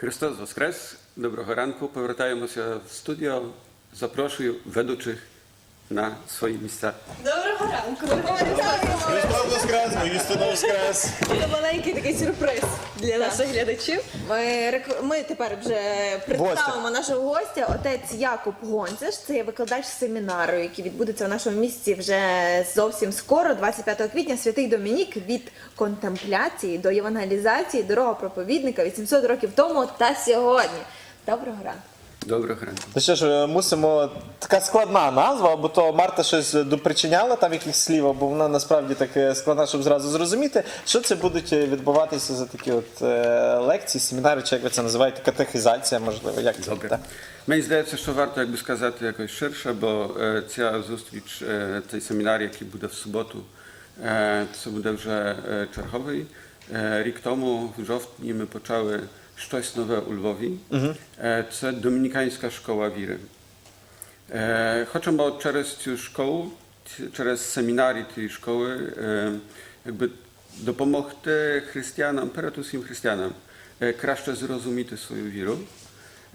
Христос Воскрес! Доброго ранку. Повертаємося в студіо. Запрошую ведучих на свої місця. Доброго ранку! Христос Воскрес, Юстина Воскрес. Це маленький такий сюрприз для наших глядачів. Ми, рек- ми тепер вже представимо нашого гостя. Отець Якуб Гонцеш. Це є викладач семінару, який відбудеться в нашому місті вже зовсім скоро, 25 квітня. Святий Домінік від контемпляції до євангелізації, дорога проповідника 800 років тому та сьогодні. Доброго ранку. Доброго ранку. Ну що ж, мусимо така складна назва, бо то Марта щось допричиняла там якихось слів, або вона насправді так е, складна, щоб зразу зрозуміти, що це будуть е, відбуватися за такі от е, лекції, семінари, чи як ви це називаєте, катехізація, можливо, як це Добре. так? Мені здається, що варто якби сказати якось ширше, бо е, ця зустріч, е, цей семінар, який буде в суботу, е, це буде вже е, черговий. Е, Рік тому, в жовтні, ми почали щось нове у Львові. Е, Це Домініканська школа віри. Е, Хочемо через цю школу, ці- через семінарі цієї школи, е, якби допомогти християнам, перед усім християнам, е, краще зрозуміти свою віру.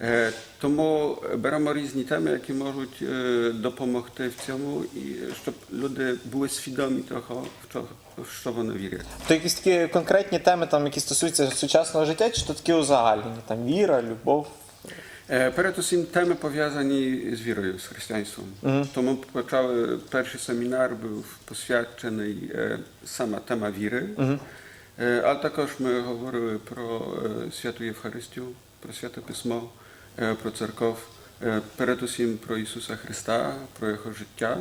Е, Тому беремо різні теми, які можуть е, допомогти в цьому, і щоб люди були свідомі того, в що, вони вірять. То якісь такі конкретні теми, там, які стосуються сучасного життя, чи то такі узагальнені? Там віра, любов. Е, Перед усім теми пов'язані з вірою, з християнством. Тому почали перший семінар був посвячений е, саме тема віри, Е, але також ми говорили про е, святу Євхаристію, про святе письмо, е, про церков, е, перед усім про Ісуса Христа, про Його життя.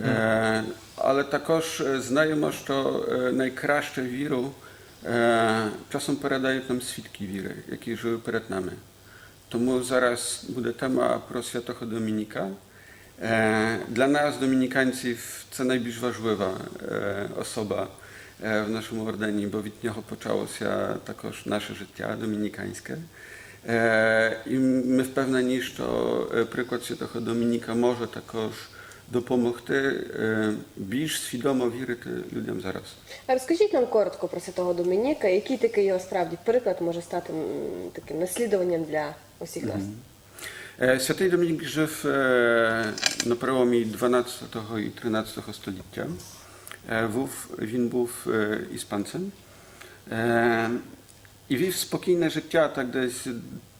Е, Але також е, знаємо, що е, найкращу віру е, часом передають нам свідки віри, які жили перед нами. Тому зараз буде тема про святого Домініка. Е, Dla nas, найбільш важлива е, особа е, в нашому ордені, бо від нього почалося також наше життя домініканське. Е, І ми впевнені, що приклад святого Домініка може також допомогти більш свідомо вірити людям зараз. А розкажіть нам коротко про святого Домініка, який такий його справді приклад може стати таким наслідуванням для усіх нас. Е, Святий Домінік жив на переломі 12 і 13 століття. Він був іспанцем і вів спокійне життя так десь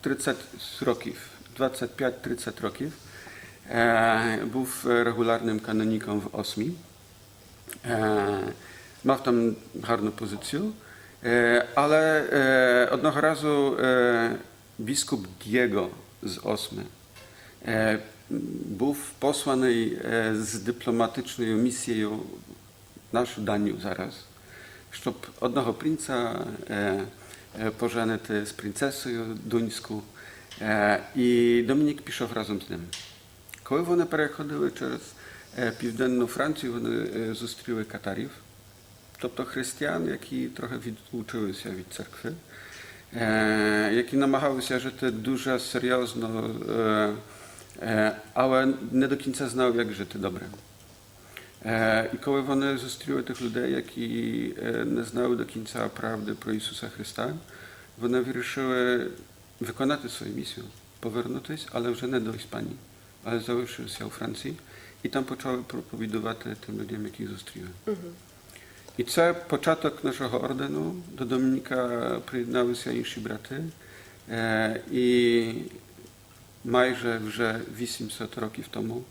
30 років, 25-30 років. Е, Був регулярним каноніком в Осмі. Е, Мав там гарну позицію. Е, Але е, одного разу е, biskup Diego з Osmy е, був посланий е, з дипломатичною місією в нашу Данію зараз, щоб одного принца е, е, поженити з принцесою дуńську. Е, І Домінік пішов разом з ним. Коли вони переходили через е, південну Францію, вони е, зустріли катарів, тобто християн, які трохи відлучилися від церкви, е, які намагалися жити дуже серйозно, е, е, але не до кінця знали, як жити добре. Е, І коли вони зустріли тих людей, які е, не знали до кінця правди про Ісуса Христа, вони вирішили виконати свою місію, повернутися, але вже не до Іспанії, але залишилися у Франції, і там почали проповідувати тим людям, яких зустріли. І це початок нашого ордену. До Домініка приєдналися інші брати. Е, І майже вже 800 років тому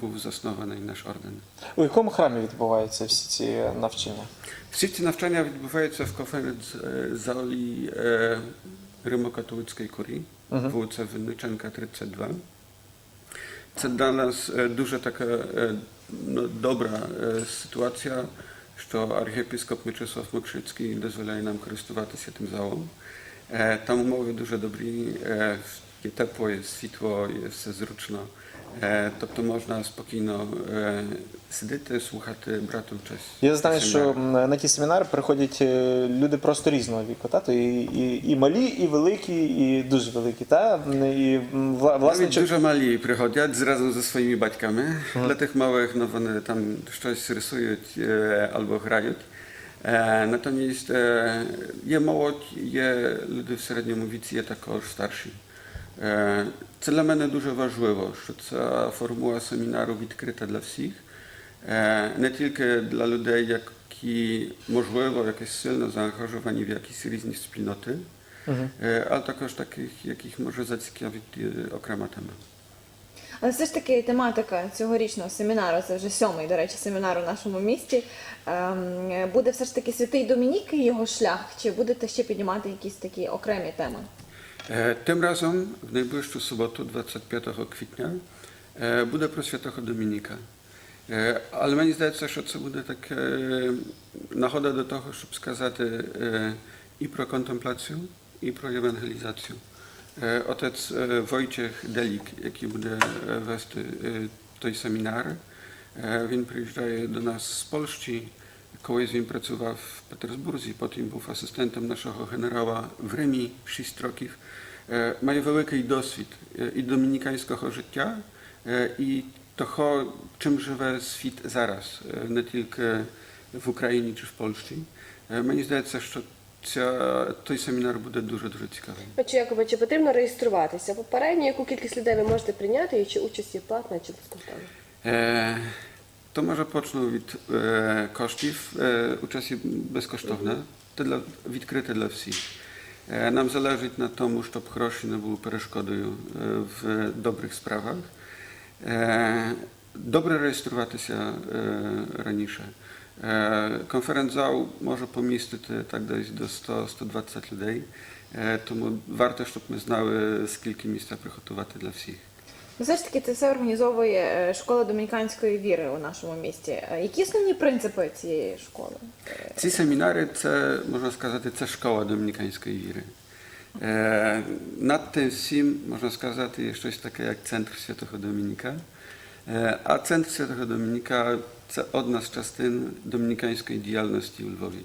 був заснований наш орден. У якому храмі відбуваються всі ці навчання? Всі ці навчання відбуваються в конференц-залі е, Римокатолицької курії, вулиця Винниченка, 32. Це для нас е, дуже така е, ну, добра е, ситуація, що архієпископ Мечислав Мокшицький дозволяє нам користуватися тим залом. Е, Там умови дуже добрі, е, є тепло, є світло, є все зручно. Е, Тобто можна спокійно е, сидіти, слухати, брати участь. Я знаю, що на ті семінари приходять е, люди просто різного віку, та? То і, і, і малі, і великі, і дуже великі. Та? І, власне, Навіть дуже малі приходять разом зі своїми батьками. Для тих мałych no, вони там щось рисують е, albo грають. Натомість є молодь, є люди в середньому віці, є також старші. Е, Це для мене дуже важливо, що ця формула семінару відкрита для всіх, Е, не тільки для людей, які можливо якось сильно заангажовані в якісь різні спільноти, але також таких, яких може зацікавити окрема тема. Але все ж таки тематика цьогорічного семінару, це вже сьомий, до речі, семінар у нашому місті. ем, Буде все ж таки святий Домінік і його шлях, чи будете ще піднімати якісь такі окремі теми? Е, Тим разом в найближчу суботу, 25 квітня, е, буде про святого Домініка. Е, Але мені здається, що це буде така нагода до того, щоб сказати е, і про конtemplację, і про ewangelizację. Е, Отець е, Wojciech Delik, який буде е, вести е, той семінар, е, він приїжджає до нас з Польщі. Колись він працював в Петербурзі, потім був асистентом нашого генерала в Римі 6 років. Е, Має великий досвід е, і домініканського життя, е, і того, чим живе світ зараз, не тільки в Україні чи в Польщі. Мені здається, що ця, той семінар буде дуже-дуже цікавий. Отже, Якобе, чи потрібно реєструватися? Попередньо, яку кількість людей ви можете прийняти, і чи участь є платна, чи безкоштовна? To może почну від e, коштів. E, участь є безкоштовна, це для, відкрите для всіх. E, нам залежить на тому, щоб гроші не були перешкодою e, в добрих справах. E, добре реєструватися e, раніше. E, конференц-зал може помістити так десь до 100-120 людей, e, тому варто, щоб ми знали, скільки місця приготувати для всіх. Ну, все ж таки, це все організовує е, школа домініканської віри у нашому місті. Е, Які основні принципи цієї школи? Ці семінари це, можна сказати, це школа домініканської віри. Е, над тим всім, можна сказати, є щось таке, як Центр Святого Домініка. А Центр Святого Домініка це одна з частин домініканської діяльності у Львові.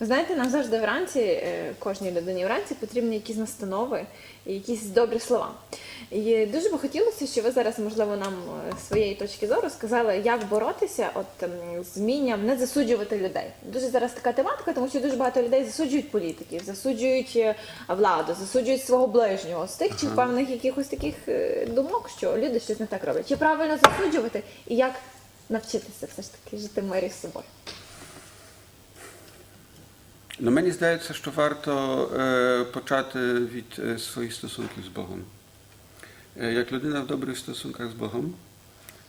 Ви знаєте, нам завжди вранці, е, кожній людині вранці потрібні якісь настанови і якісь добрі слова. І дуже би хотілося, щоб ви зараз, можливо, нам е, своєї точки зору сказали, як боротися от ем, з вмінням не засуджувати людей. Дуже зараз така тематика, тому що дуже багато людей засуджують політиків, засуджують е, владу, засуджують свого ближнього з тих чи певних якихось таких думок, що люди щось не так роблять. Чи правильно засуджувати і як навчитися все ж таки жити в мирі з собою? Ну, мені здається, що варто е, почати від е, своїх стосунків з Богом. Е, як людина в добрих стосунках з Богом,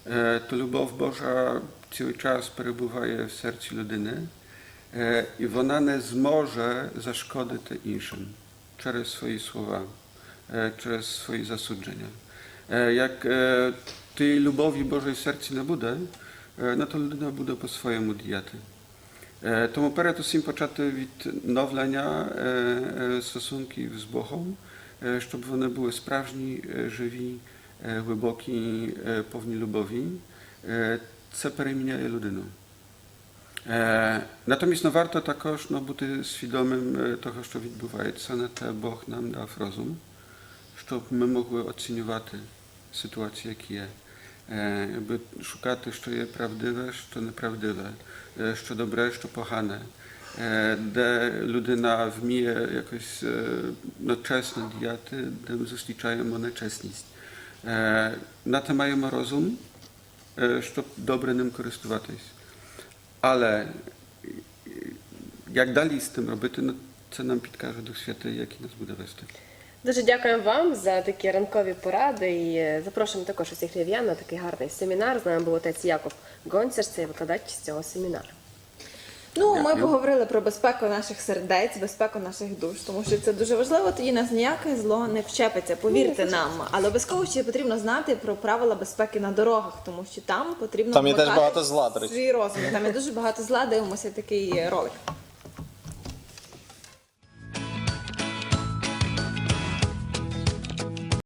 е, то любов Божа цілий час перебуває в серці людини, е, і вона не зможе зашкодити іншим через свої слова, е, через свої засудження. Е, як е, тієї любові Божої в серці не буде, е, no to людина буде по своєму діяти. Е, Тому перед усім почати від новлення е, е, стосунків з Богом, е, щоб вони були справжні, е, живі, е, глибокі, е, повні любові. Е, Це переміняє людину. Е, Натомість no, warto також no, бути свідомим е, того, що відбувається, на те Бог нам дав розум, щоб ми могли оцінювати ситуацію, які є. Е, Якби шукати, що є правдиве, що неправдиве, е, що добре, що погане, е, де людина вміє якось е, no, чесно діяти, де ми зустрічаємо нечесність. Е, На те маємо розум, е, щоб добре ним користуватись. Але е, як далі з тим робити, ну, це нам підкаже Дух Святий, який нас буде вести. Дуже дякуємо вам за такі ранкові поради і е, запрошуємо також усіх львів'ян на такий гарний семінар. З нами був отець Якоб Гонцер, це викладач з цього семінару. Ну, ми поговорили про безпеку наших сердець, безпеку наших душ, тому що це дуже важливо. Тоді нас ніяке зло не вчепиться. Повірте нам. Але обов'язково ще потрібно знати про правила безпеки на дорогах, тому що там потрібно Там є теж багато зла, до речі. свій розум. Там є дуже багато зла. Дивимося такий ролик.